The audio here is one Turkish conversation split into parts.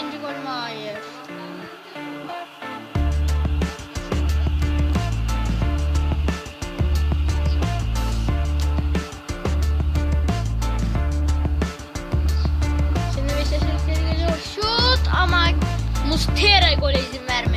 ikinci gol mü? Hayır. Şimdi Beşiktaş geri geliyor. Şut ama Mustera gole izin vermedi.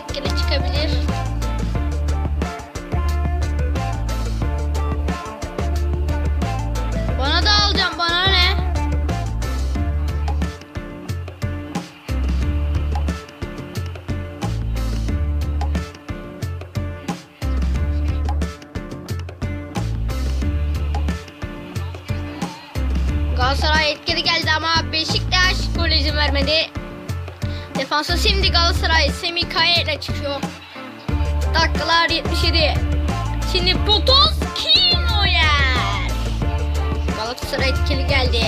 Etkili çıkabilir. Bana da alacağım. Bana ne? Galatasaray etkili geldi ama Beşiktaş gol izin vermedi. Defansa şimdi Galatasaray Semih Kaya ile çıkıyor. Dakikalar 77. Şimdi Podolski Neuer. Galatasaray etkili geldi.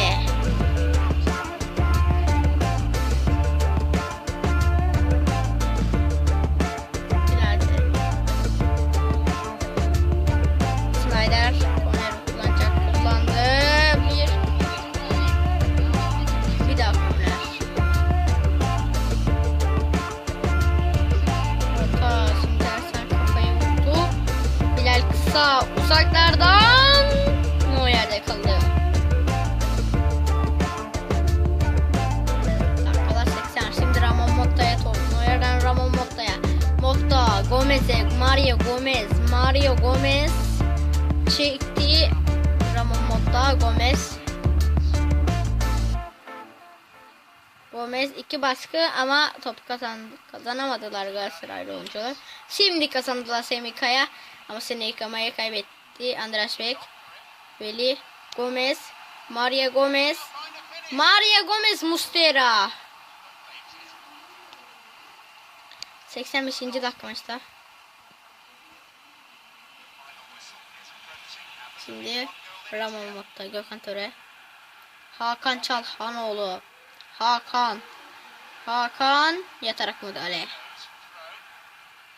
Kısa uzaklardan. Neuer'de kaldı. Dakikalar 80. Şimdi Ramon Motta'ya top. Ramon Motta'ya. Motta, Gomez'e, Mario Gomez, Mario Gomez çekti. Ramon Motta, Gomez. Gomez iki baskı ama top kazandı. Kazanamadılar Galatasaraylı oyuncular. Şimdi kazandılar Semih Kaya ama Semih Kaya'yı kaybetti. Andras Beck, Veli, Gomez, Maria Gomez, Maria Gomez Mustera. 85. dakika maçta. Şimdi Ramon Motta, Gökhan Töre. Hakan Çalhanoğlu. Hakan. Hakan yatarak müdahale.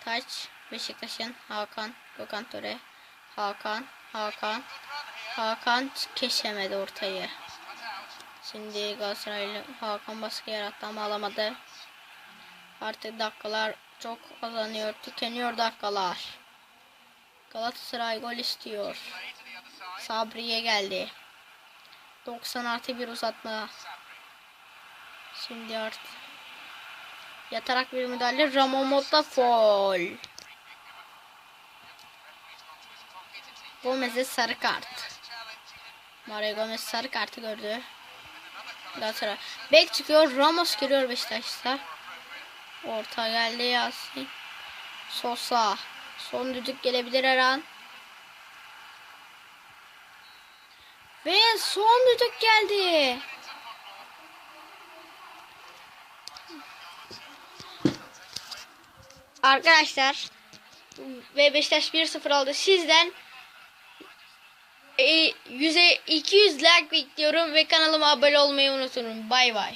Taç Beşiktaş'ın Hakan Gökhan Töre. Hakan. Hakan. Hakan kesemedi ortayı. Şimdi Galatasaraylı Hakan baskı yarattı ama alamadı. Artık dakikalar çok azalıyor. Tükeniyor dakikalar. Galatasaray gol istiyor. Sabriye geldi. 90 artı bir uzatma. Şimdi artık yatarak bir müdahale. Ramon Motta foul. Gomez'e sarı kart. Mario Gomez sarı kartı gördü. Galatasaray. Bek çıkıyor. Ramos giriyor Beşiktaş'ta. Orta geldi Yasin. Sosa. Son düdük gelebilir her an. Ve son düdük geldi. Arkadaşlar ve Beşiktaş 1-0 aldı. Sizden e, 100'e 200 like bekliyorum ve kanalıma abone olmayı unutmayın. Bay bay.